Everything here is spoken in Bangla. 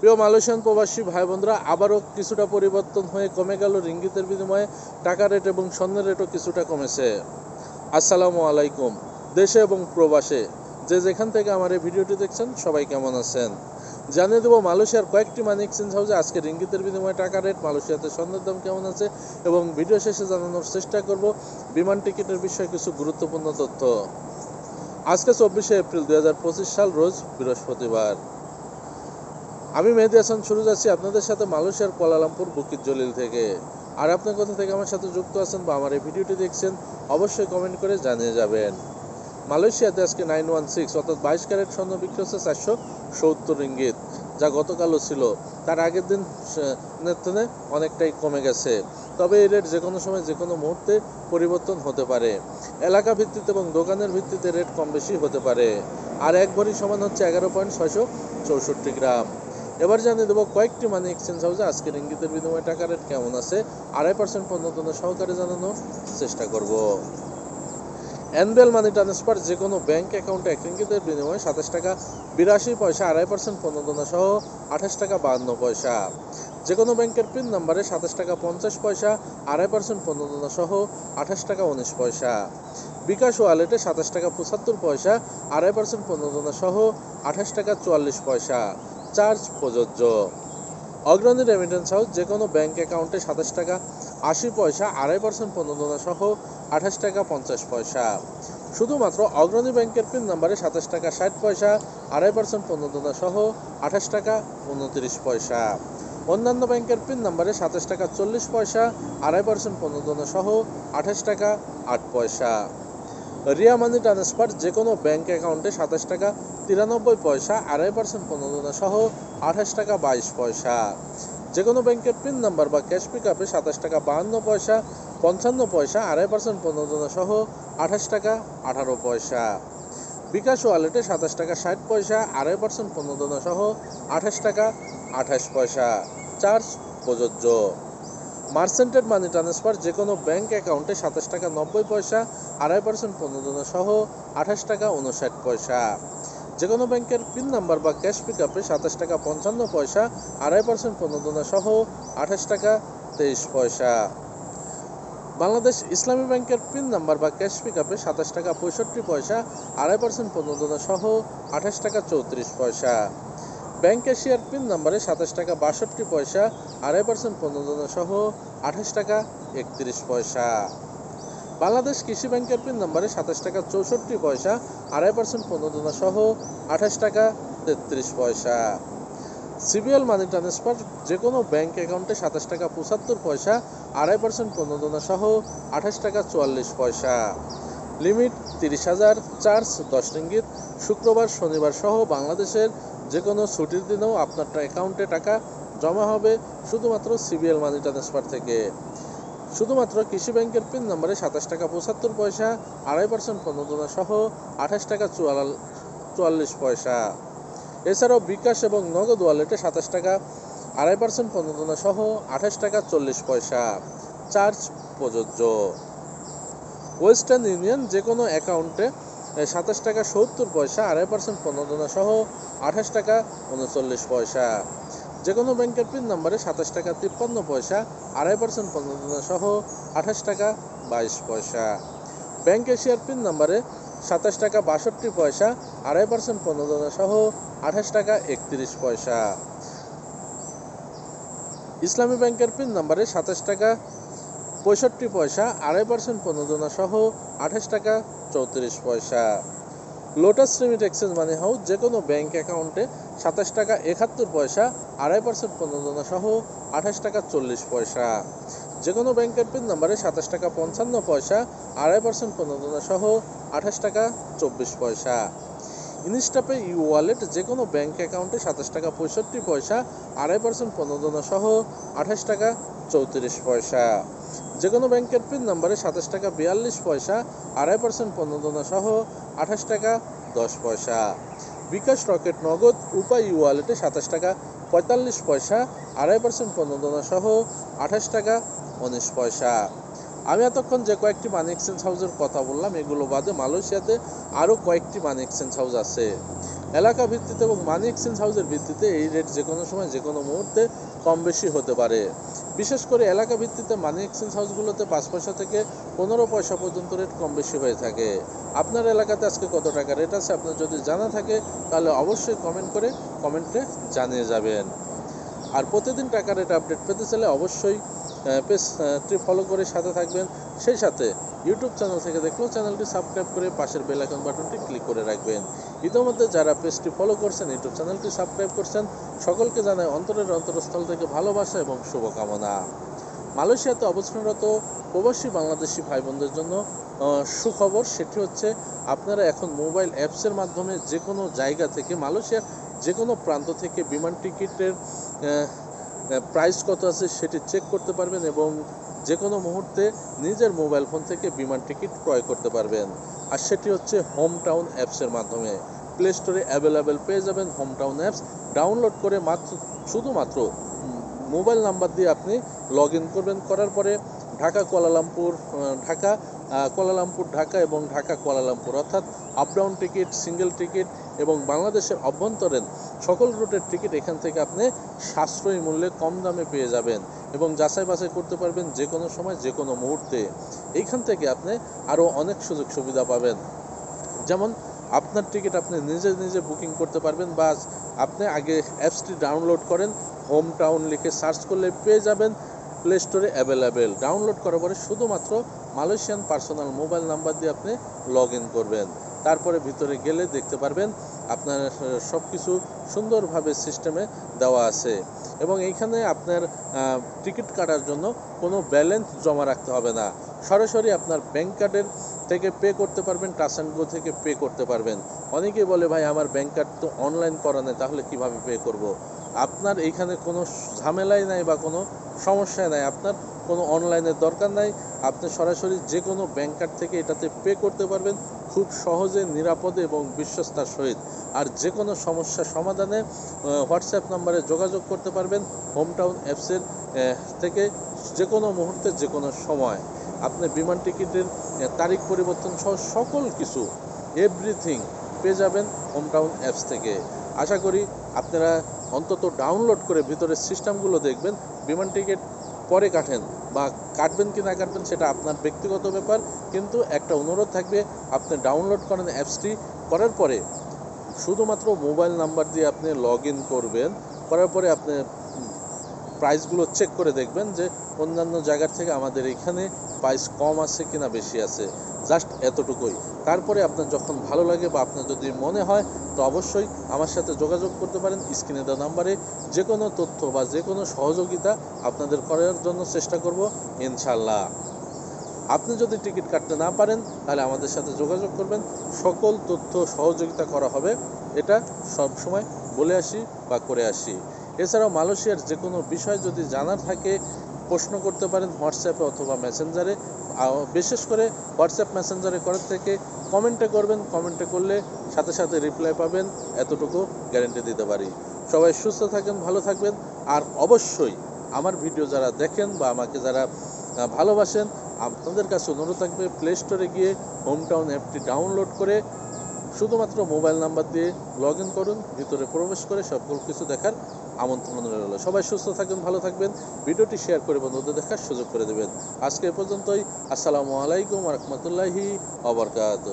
প্রিয় মালয়েশিয়ান প্রবাসী ভাই বোনরা, আবারও কিছুটা পরিবর্তন হয়ে কমে গেল রিঙ্গিতের বিনিময়ে। টাকা রেট এবং স্বর্ণের রেটও কিছুটা কমেছে। আসসালামু আলাইকুম, দেশে এবং প্রবাসে। যে যেখান থেকে আমার এই ভিডিওটি দেখছেন, সবাই কেমন আছেন? জানিয়ে দেবো, মালয়েশিয়ার কয়েকটি মানি এক্সচেঞ্জ হাউসে আজকে রিঙ্গিতের বিনিময়ে টাকা রেট, মালয়েশিয়াতে স্বর্ণের দাম কেমন আছে এবং ভিডিও শেষে জানানোর চেষ্টা করব বিমান টিকিটের বিষয়ে কিছু গুরুত্বপূর্ণ তথ্য। আজকে চব্বিশে এপ্রিল দুই হাজার পঁচিশ সাল, রোজ বৃহস্পতিবার। আমি মেহেদি হাসান শুরু যাচ্ছি আপনাদের সাথে মালয়েশিয়ার কোয়ালালামপুর, বুকির জলিল থেকে। আর আপনার কথা থেকে আমার সাথে যুক্ত আছেন বা আমার এই ভিডিওটি দেখছেন, অবশ্যই কমেন্ট করে জানিয়ে যাবেন। মালয়েশিয়াতে আজকে নাইন ওয়ান সিক্স, অর্থাৎ বাইশ ক্যারেট স্বর্ণ বিক্রি হচ্ছে চারশো সত্তর ইঙ্গিত যা গতকালও ছিল। তার আগের দিন তুলনায় অনেকটাই কমে গেছে। তবে এই রেট যে কোনো সময় যে কোনো মুহূর্তে পরিবর্তন হতে পারে। এলাকা ভিত্তিতে এবং দোকানের ভিত্তিতে রেট কম বেশি হতে পারে। আর এক ভরি সমান হচ্ছে এগারো পয়েন্ট ছয়শো চৌষট্টি গ্রাম। এবার জানিয়ে দেবো কয়েকটি মানি এক্সচেঞ্জ হাউসে আজকের ইঙ্গিতের বিনিময়ে টাকা রেট কেমন আছে, আড়াই পার্সেন্ট পর্যন্ত সহকারে জানানোর চেষ্টা করব। অ্যানুয়াল মানি ট্রান্সফার যে কোনো ব্যাংক অ্যাকাউন্টে এক রিঙ্গিতের বিনিময়ে সাতাশ টাকা, বিরাশি পয়সা, আড়াই পার্সেন্ট প্রণোদনা সহ আঠাশ টাকা, বাহান্ন পয়সা। যে কোনো ব্যাংকের পিন নাম্বারে সাতাশ টাকা, পঞ্চাশ পয়সা, আড়াই পার্সেন্ট প্রণোদনা সহ আঠাশ টাকা, উনিশ পয়সা। বিকাশ ওয়ালেটে সাতাশ টাকা, পঁচাত্তর পয়সা, আড়াই পার্সেন্ট প্রণোদনা সহ আঠাশ টাকা, চুয়াল্লিশ পয়সা। চার্জ প্রযোজ্য। অগ্রণী রেমিটেন্স হাউস যে কোনো ব্যাংক অ্যাকাউন্টে সাতাশ টাকা আশি পয়সা, আড়াই পার্সেন্ট প্রণোদনা সহ আঠাশ টাকা পঞ্চাশ পয়সা। শুধুমাত্র অগ্রণী ব্যাংকের পিন নাম্বারে সাতাশ টাকা ষাট পয়সা, আড়াই পার্সেন্ট প্রণোদনা সহ আঠাশ টাকা উনত্রিশ পয়সা। অন্যান্য ব্যাংকের পিন নাম্বারে সাতাশ টাকা চল্লিশ পয়সা, আড়াই পার্সেন্ট প্রণোদনা সহ আঠাশ টাকা আট পয়সা। রিয়া মানি ট্রান্সফার যে কোনো ব্যাংক অ্যাকাউন্টে সাতাশ টাকা তিরানব্বই পয়সা, আড়াই পার্সেন্ট প্রণোদনা সহ আঠাশ টাকা বাইশ পয়সা। যে কোনো ব্যাংকের পিন নাম্বার বা ক্যাশ পিক আপে সাতাশ টাকা বাহান্ন পয়সা, পঞ্চান্ন পয়সা, আড়াই পার্সেন্ট প্রণোদনা সহ আঠাশ টাকা আঠারো পয়সা। বিকাশ ওয়ালেটে সাতাশ টাকা ষাট পয়সা, আড়াই পার্সেন্ট প্রণোদনা সহ আঠাশ টাকা আঠাশ পয়সা। চার্জ প্রযোজ্য। মার্সেন্টেড মানি ট্রান্সফার যে কোনো ব্যাংক অ্যাকাউন্টে সাতাশ টাকা নব্বই পয়সা, আড়াই পার্সেন্ট প্রণোদনা সহ আঠাশ টাকা উনষাট পয়সা। যে কোনো ব্যাংকের পিন নাম্বার বা ক্যাশ পিক আপে সাতাশ টাকা পঞ্চান্ন পয়সা, আড়াই পার্সেন্ট প্রণোদনা সহ আঠাশ টাকা তেইশ পয়সা। বাংলাদেশ ইসলামী ব্যাংকের পিন নাম্বার বা ক্যাশ পিক আপে সাতাশ টাকা পঁয়ষট্টি পয়সা, আড়াই পার্সেন্ট প্রণোদনা সহ আঠাশ টাকা চৌত্রিশ পয়সা। ব্যাংক এশিয়ার পিন নাম্বারে সাতাশ টাকা বাষট্টি পয়সা, আড়াই পার্সেন্ট প্রণোদনা সহ আঠাশ টাকা একত্রিশ পয়সা। বাংলাদেশ কৃষি ব্যাংকের পিন নাম্বারে সাতাশ টাকা চৌষট্টি পয়সা, আড়াই পার্সেন্ট প্রণোদনা সহ আঠাশ টাকা তেত্রিশ পয়সা। সিবিএল মানি ট্রান্সফার যে কোনো ব্যাংক অ্যাকাউন্টে সাতাশ টাকা পঁচাত্তর পয়সা, আড়াই পার্সেন্ট প্রণোদনা সহ আঠাশ টাকা চুয়াল্লিশ পয়সা। লিমিট তিরিশ হাজার, চার্জ দশ রিঙ্গিত। শুক্রবার, শনিবার সহ বাংলাদেশের যে কোনো ছুটির দিনেও আপনার অ্যাকাউন্টে টাকা জমা হবে শুধুমাত্র সিবিএল মানি ট্রান্সফার থেকে। শুধুমাত্র কৃষি ব্যাংকের পিন নম্বরে সাতাশ টাকা পঁচাত্তর পয়সা, আড়াই পার্সেন্ট প্রণোদনা সহ আঠাশ টাকা চুয়াল চুয়াল্লিশ পয়সা। এছাড়াও বিকাশ এবং নগদ ওয়ালেটে সাতাশ টাকা, আড়াই পার্সেন্ট প্রণোদনা সহ আঠাশ টাকা চল্লিশ পয়সা। চার্জ প্রযোজ্য। ওয়েস্টার্ন ইউনিয়ন যে কোনো অ্যাকাউন্টে সাতাশ টাকা সত্তর পয়সা, আড়াই পার্সেন্ট প্রণোদনা সহ আঠাশ টাকা উনচল্লিশ পয়সা। যে কোনো ব্যাংকের পিন নাম্বারে সাতাশ টাকা, তিপ্পান্ন পয়সা, আড়াই পার্সেন্ট প্রণোদনা সহ আঠাশ টাকা, বাইশ পয়সা। ব্যাংক এশিয়ার পিন নাম্বারে সাতাশ টাকা, বাষট্টি পয়সা, আড়াই পার্সেন্ট প্রণোদনা সহ আঠাশ টাকা, একত্রিশ পয়সা। ইসলামী ব্যাংকের পিন নাম্বারে সাতাশ টাকা, পঁয়ষট্টি পয়সা, আড়াই পার্সেন্ট প্রণোদনা সহ আঠাশ টাকা, চৌত্রিশ পয়সা। Lotus remit exchange money house যে কোনো ব্যাংক অ্যাকাউন্টে সাতাশ টাকা একাত্তর পয়সা, আড়াই পার্সেন্ট প্রণোদনা সহ আঠাশ টাকা চল্লিশ পয়সা। যে কোনো ব্যাংকের পিন নাম্বারে সাতাশ টাকা পঞ্চান্ন পয়সা, আড়াই পার্সেন্ট প্রণোদনা সহ আঠাশ টাকা চব্বিশ পয়সা। ইনস্টাপে ই ওয়ালেট যে কোনো ব্যাংক অ্যাকাউন্টে সাতাশ টাকা পঁয়ষট্টি পয়সা, আড়াই পার্সেন্ট প্রণোদনা সহ আঠাশ টাকা চৌত্রিশ পয়সা। যে কোনো ব্যাংকের পিন নাম্বারে সাতাশ টাকা বিয়াল্লিশ পয়সা, আড়াই পার্সেন্ট প্রণোদনা সহ আঠাশ টাকা দশ পয়সা। বিকাশ রকেট নগদ উপায় ওয়ালেটে সাতাশ টাকা, পঁয়তাল্লিশ পয়সা, আড়াই পার্সেন্ট প্রণোদনা সহ আঠাশ টাকা, উনিশ পয়সা। আমি এতক্ষণ যে কয়েকটি মানি এক্সচেঞ্জ হাউসের কথা বললাম, এগুলো বাদে মালয়েশিয়াতে আরও কয়েকটি মানি এক্সচেঞ্জ হাউস আছে। এলাকা ভিত্তিতে এবং মানি এক্সচেঞ্জ হাউসের ভিত্তিতে এই রেট যে কোনো সময় যে কোনো মুহূর্তে কম বেশি হতে পারে। বিশেষ করে এলাকা ভিত্তিতে মানি এক্সচেঞ্জ হাউসগুলোতে পাঁচ পয়সা থেকে পনেরো পয়সা পর্যন্ত রেট কম বেশি হয়ে থাকে। আপনার এলাকাতে আজকে কত টাকা রেট আছে? আপনার যদি জানা থাকে, তাহলে অবশ্যই কমেন্ট করে কমেন্টে জানিয়ে যাবেন। আর প্রতিদিন টাকা রেট আপডেট পেতে চাইলে অবশ্যই পেজটি ফলো করে সাথে থাকবেন। সেই সাথে ইউটিউব চ্যানেল থেকে দেখলেও চ্যানেলটি সাবস্ক্রাইব করে পাশের বেল আইকন বাটনটি ক্লিক করে রাখবেন। ইতিমধ্যে যারা পেজটি ফলো করছেন ইউটিউব চ্যানেলটি সাবস্ক্রাইব করছেন, সকলকে জানায় অন্তরের অন্তরস্থল থেকে ভালোবাসা এবং শুভকামনা। মালয়েশিয়াতে অবস্থানরত প্রবাসী বাংলাদেশি ভাই বোনদের জন্য সুখবর সেটি হচ্ছে আপনারা এখন মোবাইল অ্যাপসের মাধ্যমে যে কোনো জায়গা থেকে, মালয়েশিয়ার যে কোনো প্রান্ত থেকে বিমান টিকিটের প্রাইস কত আছে সেটি চেক করতে পারবেন এবং যে কোনো মুহূর্তে নিজের মোবাইল ফোন থেকে বিমান টিকিট ক্রয় করতে পারবেন। আর সেটি হচ্ছে হোম টাউন অ্যাপসের মাধ্যমে। প্লে স্টোরে অ্যাভেলেবেল পেয়ে যাবেন হোম টাউন অ্যাপস ডাউনলোড করে মাত্র, শুধুমাত্র মোবাইল নাম্বার দিয়ে আপনি লগ ইন করবেন। করার পরে Dhaka Kuala Lumpur Dhaka Kuala Lumpur, Dhaka এবং ঢাকা কোয়ালালামপুর অর্থাৎ up down ticket single ticket এবং বাংলাদেশের অভ্যন্তরীণ সকল রুটের টিকিট এখান থেকে আপনি সাশ্রয়ী মূল্যে কম দামে পেয়ে যাবেন এবং যাচাই বাছাই করতে পারবেন যে কোনো সময়, যে কোনো মুহূর্তে। এইখান থেকে আপনি আরও অনেক সুযোগ সুবিধা পাবেন। যেমন, আপনার টিকিট আপনি নিজে নিজে বুকিং করতে পারবেন বা আপনি আগে অ্যাপসটি ডাউনলোড করেন, হোম টাউন লিখে সার্চ করলে পেয়ে যাবেন, প্লে স্টোরে অ্যাভেলেবেল। ডাউনলোড করার পরে শুধুমাত্র মালয়েশিয়ান পার্সোনাল মোবাইল নাম্বার দিয়ে আপনি লগ ইন করবেন। তারপরে ভিতরে গেলে দেখতে পারবেন আপনার সব কিছু সুন্দরভাবে সিস্টেমে দেওয়া আছে। এবং এইখানে আপনার টিকিট কাটার জন্য কোনো ব্যালেন্স জমা রাখতে হবে না। সরাসরি আপনার ব্যাংক কার্ডের থেকে পে করতে পারবেন টাচ অ্যান্ড গো থেকে পে করতে পারবেন। অনেকেই বলে, ভাই, আমার ব্যাংক কার্ড তো অনলাইন করা নেই, তাহলে কীভাবে পে করব। আপনার এইখানে কোনো ঝামেলাই নাই বা কোনো সমস্যা নাই, আপনার কোনো অনলাইনের দরকার নাই, আপনি সরাসরি যে কোনো ব্যাংক কার্ড থেকে এটাতে পে করতে পারবেন খুব সহজে, নিরাপদে এবং বিশ্বস্তার সহিত। আর যে কোনো সমস্যা সমাধানে হোয়াটসঅ্যাপ নাম্বারে যোগাযোগ করতে পারবেন হোমটাউন অ্যাপসের থেকে যে কোনো মুহূর্তে যে কোনো সময়। আপনি বিমান টিকিটের তারিখ পরিবর্তন সহ সকল কিছু এভরিথিং পেয়ে যাবেন হোম টাউন অ্যাপস থেকে। আশা করি আপনারা অন্তত ডাউনলোড করে ভিতরের সিস্টেমগুলো দেখবেন, বিমান টিকিট পরে কাটেন বা কাটবেন কি না কাটবেন সেটা আপনার ব্যক্তিগত ব্যাপার, কিন্তু একটা অনুরোধ থাকবে, আপনি ডাউনলোড করেন অ্যাপসটি, করার পরে শুধুমাত্র মোবাইল নাম্বার দিয়ে আপনি লগ ইন করবেন, করার পরে আপনি প্রাইসগুলো চেক করে দেখবেন যে অন্যান্য জায়গার থেকে আমাদের এখানে প্রাইস কম আছে কিনা বেশি আছে, জাস্ট এতটুকুই। তারপরে আপনার যখন ভালো লাগে বা আপনার যদি মনে হয়, তো অবশ্যই আমার সাথে যোগাযোগ করতে পারেন। স্ক্রিনে দেওয়া নাম্বারে যে কোনো তথ্য বা যে কোনো সহযোগিতা আপনাদের করার জন্য চেষ্টা করব ইনশাল্লাহ আপনি যদি টিকিট কাটতে না পারেন, তাহলে আমাদের সাথে যোগাযোগ করবেন। সকল তথ্য সহযোগিতা করা হবে। এটা সব সময় বলে আসি বা করে আসি। এছাড়াও মালয়েশিয়ার যে কোনো বিষয় যদি জানার থাকে প্রশ্ন করতে পারেন হোয়াটসঅ্যাপে অথবা মেসেঞ্জারে। বিশেষ করে হোয়াটসঅ্যাপ মেসেঞ্জারে করার থেকে কমেন্টে করবেন, কমেন্টে করলে সাথে সাথে রিপ্লাই পাবেন, এতটুকু গ্যারেন্টি দিতে পারি। সবাই সুস্থ থাকেন, ভালো থাকবেন, আর অবশ্যই আমার ভিডিও যারা দেখেন বা আমাকে যারা ভালোবাসেন, আপনাদের কাছে অনুরোধ থাকবে প্লে স্টোরে গিয়ে হোম টাউন অ্যাপটি ডাউনলোড করে শুধুমাত্র মোবাইল নাম্বার দিয়ে লগ ইন করুন, ভিতরে প্রবেশ করে সকল কিছু দেখার আমন্ত্রণ রইল সবাই সুস্থ থাকবেন, ভালো থাকবেন। ভিডিওটি শেয়ার করে বন্ধুদের দেখার সুযোগ করে দেবেন। আজকে পর্যন্তই। আসসালামু আলাইকুম রহমতুল্লাহি অবরকাত